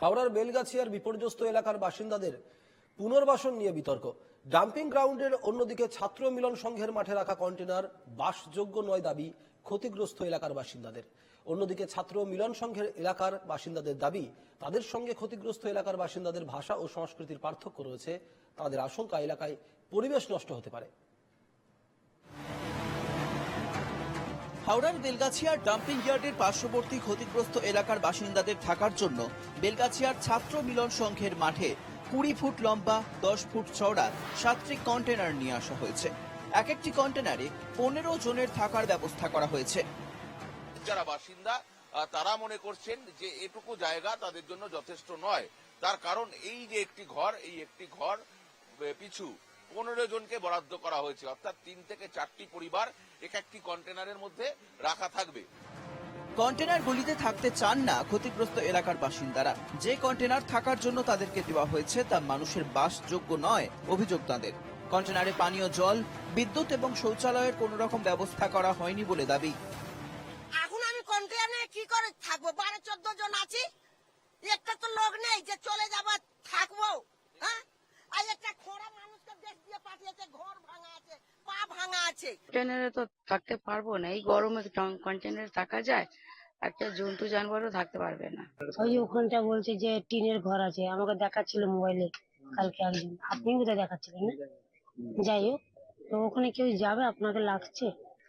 হাওড়ার বেলগাছিয়ার বিপর্যস্ত এলাকার বাসিন্দাদের পুনর্বাসন নিয়ে বিতর্ক। ডাম্পিং গ্রাউন্ডের অন্যদিকে ছাত্র মিলন সংঘের মাঠে রাখা কন্টেনার বাসযোগ্য নয় দাবি ক্ষতিগ্রস্ত এলাকার বাসিন্দাদের। অন্যদিকে ছাত্র মিলন সংঘের এলাকার বাসিন্দাদের দাবি, তাদের সঙ্গে ক্ষতিগ্রস্ত এলাকার বাসিন্দাদের ভাষা ও সংস্কৃতির পার্থক্য রয়েছে। তাদের আশঙ্কা এলাকায় পরিবেশ নষ্ট হতে পারে। হাওড়ার বেলগাছিয়ার ডাম্পিং ইয়ার্ডের পার্শ্ববর্তী ক্ষতিগ্রস্ত এলাকার বাসিন্দাদের থাকার জন্য বেলগাছিয়ার ছাত্র মিলন সংঘের মাঠে কুড়ি ফুট লম্বা, দশ ফুট চওড়া সাতটি কন্টেনার নিয়ে আসা হয়েছে। এক একটি কন্টেনারে পনেরো জনের থাকার ব্যবস্থা করা হয়েছে। যারা বাসিন্দা তারা মনে করছেন যে এটুকু জায়গা তাদের জন্য যথেষ্ট নয়। তার কারণ এই যে একটি ঘর, এই একটি ঘর পিছু। পনেরো জনকে বরাদ্দ করা হয়েছে, অর্থাৎ তিন থেকে চারটি পরিবার এক একটি কন্টেনারের মধ্যে রাখা থাকবে। কন্টেনারগুলিতে থাকতে চান না ক্ষতিগ্রস্ত এলাকার বাসিন্দারা। যে কন্টেনার থাকার জন্য তাদেরকে দেওয়া হয়েছে তা মানুষের বাসযোগ্য নয়, অভিযোগ তাদের। কন্টেনারে পানীয় জল, বিদ্যুৎ এবং শৌচালয়ের কোন রকম ব্যবস্থা করা হয়নি বলে দাবি এখন আমি কন্টেনারে কি করে থাকব বারো চোদ্দ জন আছি একটা তো লোক নেই যে চলে যাব থাকব হ্যাঁ আর একটা খোড়া মানুষকে দেশ দিয়ে পাঠিয়েছে ঘর ভাঙা আছে পা ভাঙা আছে কন্টেনারে তো থাকতে পারব না। এই গরমে কন্টেনারে থাকা যায় একটা জন্তু জানোয়ারও থাকতে পারবে না। ওই ওখানটা বলছে যে টিনের ঘর আছে আমাকে দেখাচ্ছিল মোবাইলে কালকে একজন আপনি কোথায় দেখাচ্ছিলেন না? যাই হোক তো ওখানে কেউ যাবে? আপনাকে লাগছে?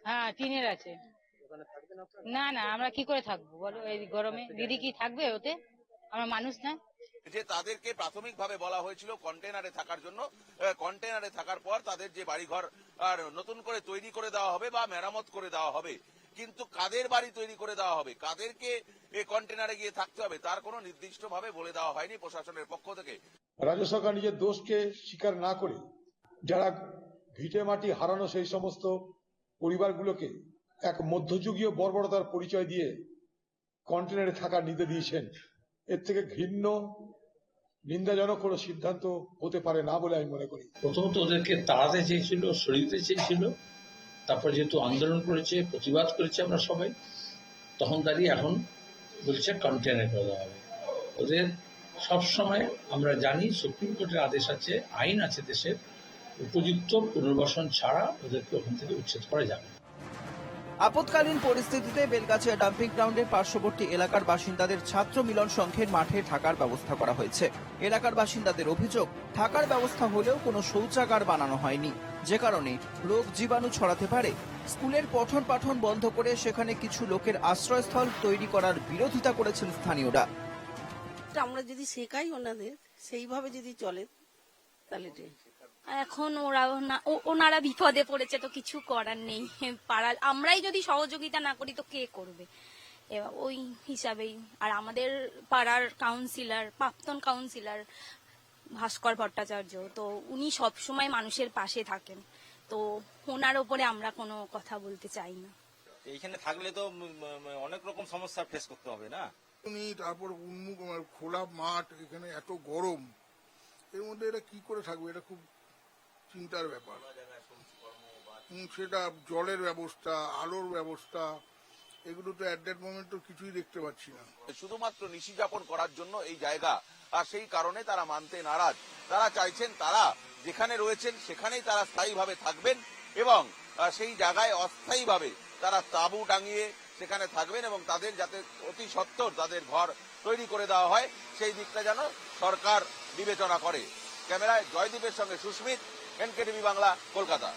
হ্যাঁ টিনের আছে। না না আমরা কি করে থাকব? বলো এই গরমে। দিদি কি থাকবে ওতে? আমরা মানুষ না? যে তাদেরকে প্রাথমিকভাবে বলা হয়েছিল কন্টেনারে থাকার জন্য। কন্টেনারে থাকার পর তাদের যে বাড়িঘর, আর নতুন করে তৈরি করে দেওয়া হবে বা মেরামত করে দেওয়া হবে। কিন্তু কাদের বাড়ি তৈরি করে দেওয়া হবে? কাদেরকে কন্টেনারে গিয়ে থাকতে হবে? তার কোনো নির্দিষ্টভাবে বলে দেওয়া হয়নি প্রশাসনের পক্ষ থেকে। রাজ্য সরকার নিজের দোষকে স্বীকার না করে যারা ভিটে মাটি হারানো সেই সমস্ত পরিবারগুলোকে এক মধ্যযুগীয় বর্বরতার পরিচয় দিয়ে কন্টেনারে থাকার নির্দেশ দিয়েছেন, এর থেকে ঘৃণ্য নিন্দাজনক কোনো সিদ্ধান্ত হতে পারে না বলে আমি মনে করি। প্রথমত ওদেরকে তাড়াতে চেয়েছিল সরিয়ে চেয়েছিল। তারপর যেহেতু আন্দোলন করেছে, প্রতিবাদ করেছে আমরা সবাই, তখন দাঁড়িয়ে এখন বলছে কন্টেনার করে দেওয়া হবে। ওদের সবসময় আমরা জানি, সুপ্রিম কোর্টের আদেশ আছে, আইন আছে দেশের, উপযুক্ত পুনর্বাসন ছাড়া ওদেরকে ওখান থেকে উচ্ছেদ করা যাবে না। আপৎকালীন পরিস্থিতিতে বেলগাছিয়া ডাম্পিং গ্রাউন্ডের পার্শ্ববর্তী এলাকার বাসিন্দাদের ছাত্র মিলন সংঘের মাঠে থাকার ব্যবস্থা করা হয়েছে এলাকার বাসিন্দাদের অভিযোগ, থাকার ব্যবস্থা হলেও কোনো শৌচাগার বানানো হয়নি যে কারণে রোগ জীবাণু ছড়াতে পারে স্কুলের পঠন পাঠন বন্ধ করে সেখানে কিছু লোকের আশ্রয়স্থল তৈরি করার বিরোধিতা করেছেন স্থানীয়রা আমরা যদি শেখাই ওনাদের, সেইভাবে যদি চলে, তাহলে। এখন ওরা ওনারা বিপদে পড়েছে তো কিছু করার নেই। পাড়ার আমরাই যদি সহযোগিতা না করি তো কে করবে? এবার ওই হিসাবেই। আর আমাদের পাড়ার কাউন্সিলর প্রাক্তন কাউন্সিলর ভাস্কর ভট্টাচার্য তো উনি সব সময় মানুষের পাশে থাকেন। তো ওনার ওপরে আমরা কোনো কথা বলতে চাই না। এইখানে থাকলে তো অনেক রকম সমস্যা ফেস করতে হবে না? উনি তারপর উন্মুখ খোলা মাঠ এখানে এত গরম। এর মধ্যে এটা কি করে থাকবে? এটা খুব চিন্তার ব্যাপার। সেটা জলের ব্যবস্থা, আলোর ব্যবস্থা, এগুলো তো অ্যাট দ্যাট মোমেন্ট তো কিছুই দেখতে পাচ্ছি না। শুধুমাত্র নিশি যাপন করার জন্য এই জায়গা, আর সেই কারণে তারা মানতে নারাজ। তারা চাইছেন তারা যেখানে রয়েছেন সেখানেই তারা স্থায়ীভাবে থাকবেন এবং সেই জায়গায় অস্থায়ীভাবে তারা তাঁবু টাঙিয়ে সেখানে থাকবেন এবং তাদের যাতে অতি সত্বর তাদের ঘর তৈরি করে দেওয়া হয়, সেই দিকটা যেন সরকার বিবেচনা করে। ক্যামেরায় জয়দীপের সঙ্গে সুস্মিত। এনকেটিভি বাংলা কলকাতা।